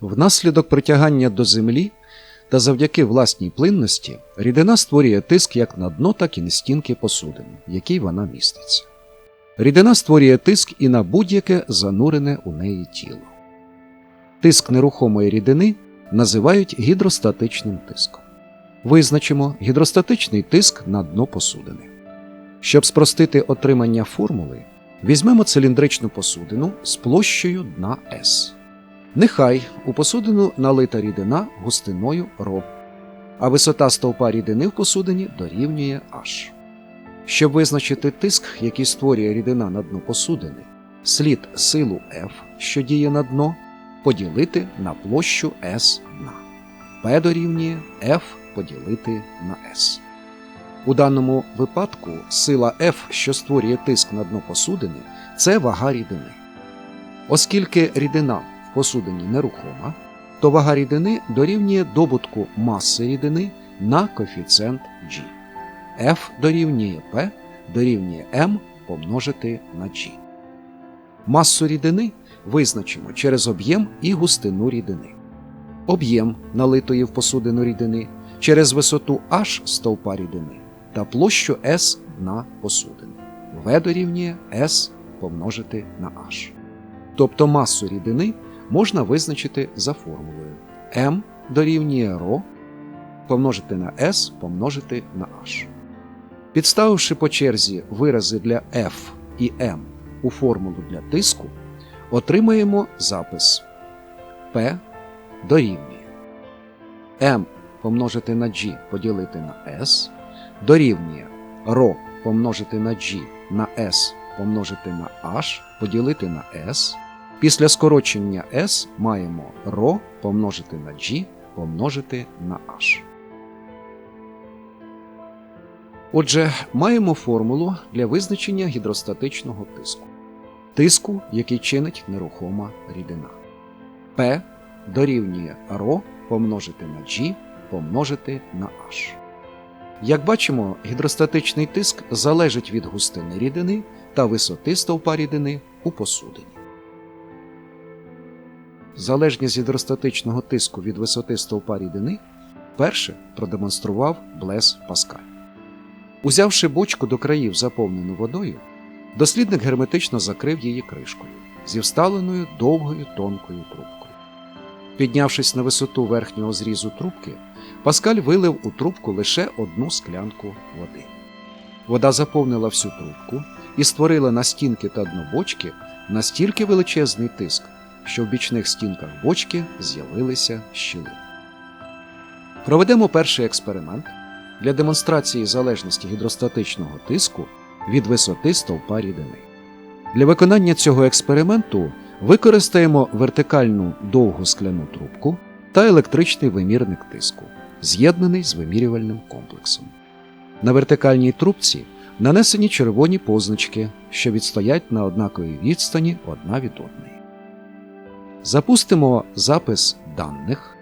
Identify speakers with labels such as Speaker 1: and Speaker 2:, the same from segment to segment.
Speaker 1: Внаслідок притягання до землі та завдяки власній плинності рідина створює тиск як на дно, так і на стінки посудини, в якій вона міститься. Рідина створює тиск і на будь-яке занурене у неї тіло. Тиск нерухомої рідини називають гідростатичним тиском. Визначимо гідростатичний тиск на дно посудини. Щоб спростити отримання формули, візьмемо циліндричну посудину з площею дна S. Нехай у посудину налита рідина густиною ρ, а висота стовпа рідини в посудині дорівнює H. Щоб визначити тиск, який створює рідина на дно посудини, слід силу F, що діє на дно, поділити на площу S дна. P дорівнює F поділити на S. У даному випадку сила F, що створює тиск на дно посудини, це вага рідини. Оскільки рідина посудині нерухома, то вага рідини дорівнює добутку маси рідини на коефіцієнт G. F дорівнює P дорівнює M помножити на G. Масу рідини визначимо через об'єм і густину рідини. Об'єм налитої в посудину рідини через висоту H стовпа рідини та площу S дна посудини. В дорівнює S помножити на H. Тобто масу рідини можна визначити за формулою m дорівнює ρ помножити на s помножити на h. Підставивши по черзі вирази для F і M у формулу для тиску, отримаємо запис P дорівнює M помножити на G поділити на S дорівнює ρ помножити на G на S помножити на H поділити на S. Після скорочення S маємо ρ помножити на G помножити на H. Отже, маємо формулу для визначення гідростатичного тиску. Тиску, який чинить нерухома рідина. P дорівнює ρ помножити на G помножити на H. Як бачимо, гідростатичний тиск залежить від густини рідини та висоти стовпа рідини у посудині. Залежність гідростатичного тиску від висоти стовпа рідини перше продемонстрував Блес Паскаль. Узявши бочку до країв, заповнену водою, дослідник герметично закрив її кришкою зі вставленою довгою тонкою трубкою. Піднявшись на висоту верхнього зрізу трубки, Паскаль вилив у трубку лише одну склянку води. Вода заповнила всю трубку і створила на стінки та дно бочки настільки величезний тиск, що в бічних стінках бочки з'явилися щілини. Проведемо перший експеримент для демонстрації залежності гідростатичного тиску від висоти стовпа рідини. Для виконання цього експерименту використаємо вертикальну довгу скляну трубку та електричний вимірник тиску, з'єднаний з вимірювальним комплексом. На вертикальній трубці нанесені червоні позначки, що відстоять на однаковій відстані одна від одної. Запустимо запис даних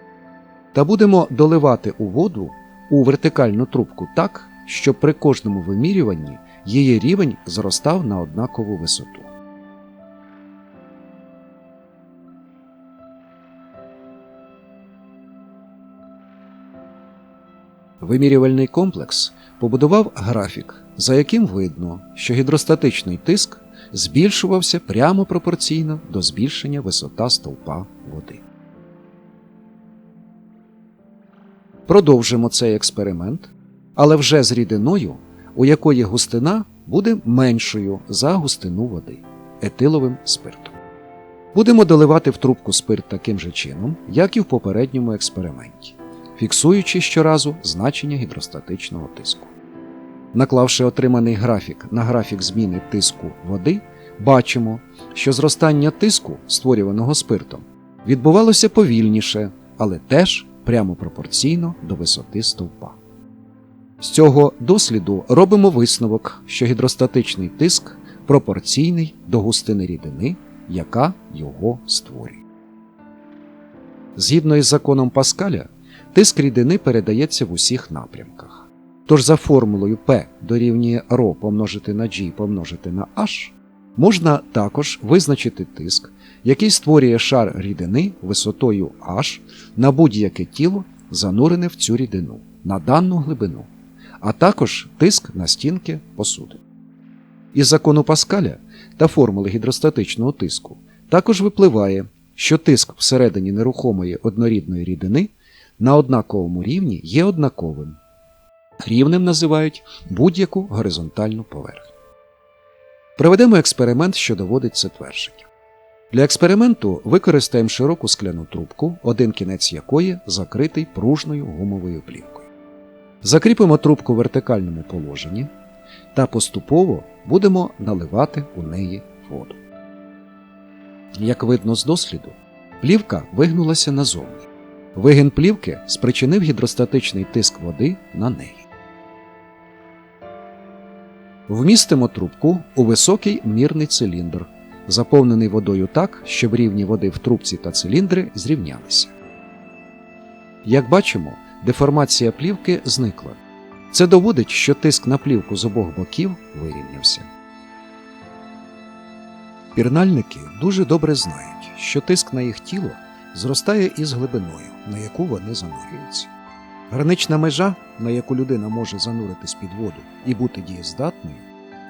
Speaker 1: та будемо доливати у воду у вертикальну трубку так, щоб при кожному вимірюванні її рівень зростав на однакову висоту. Вимірювальний комплекс побудував графік, за яким видно, що гідростатичний тиск збільшувався прямо пропорційно до збільшення висота стовпа води. Продовжимо цей експеримент, але вже з рідиною, у якої густина буде меншою за густину води етиловим спиртом. Будемо доливати в трубку спирт таким же чином, як і в попередньому експерименті, фіксуючи щоразу значення гідростатичного тиску. Наклавши отриманий графік на графік зміни тиску води, бачимо, що зростання тиску, створюваного спиртом, відбувалося повільніше, але теж прямо пропорційно до висоти стовпа. З цього досліду робимо висновок, що гідростатичний тиск пропорційний до густини рідини, яка його створює. Згідно із законом Паскаля, тиск рідини передається в усіх напрямках. Тож за формулою P дорівнює ρ помножити на G помножити на H, Можна також визначити тиск, який створює шар рідини висотою H на будь-яке тіло, занурене в цю рідину на дану глибину, а також тиск на стінки посуди. Із закону Паскаля та формули гідростатичного тиску також випливає, що тиск всередині нерухомої однорідної рідини на однаковому рівні є однаковим. Рівнем називають будь-яку горизонтальну поверхню. Проведемо експеримент, що доводить це твердження. Для експерименту використаємо широку скляну трубку, один кінець якої закритий пружною гумовою плівкою. Закріпимо трубку в вертикальному положенні та поступово будемо наливати у неї воду. Як видно з досліду, плівка вигнулася назовні. Вигін плівки спричинив гідростатичний тиск води на неї. Вмістимо трубку у високий мірний циліндр, заповнений водою так, щоб рівні води в трубці та циліндри зрівнялися. Як бачимо, деформація плівки зникла. Це доводить, що тиск на плівку з обох боків вирівнявся. Пірнальники дуже добре знають, що тиск на їх тіло зростає із глибиною, на яку вони занурюються. Гранична межа, на яку людина може зануритись під воду і бути дієздатною,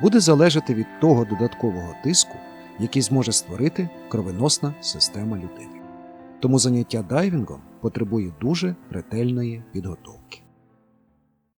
Speaker 1: буде залежати від того додаткового тиску, який зможе створити кровеносна система людини. Тому заняття дайвінгом потребує дуже ретельної підготовки.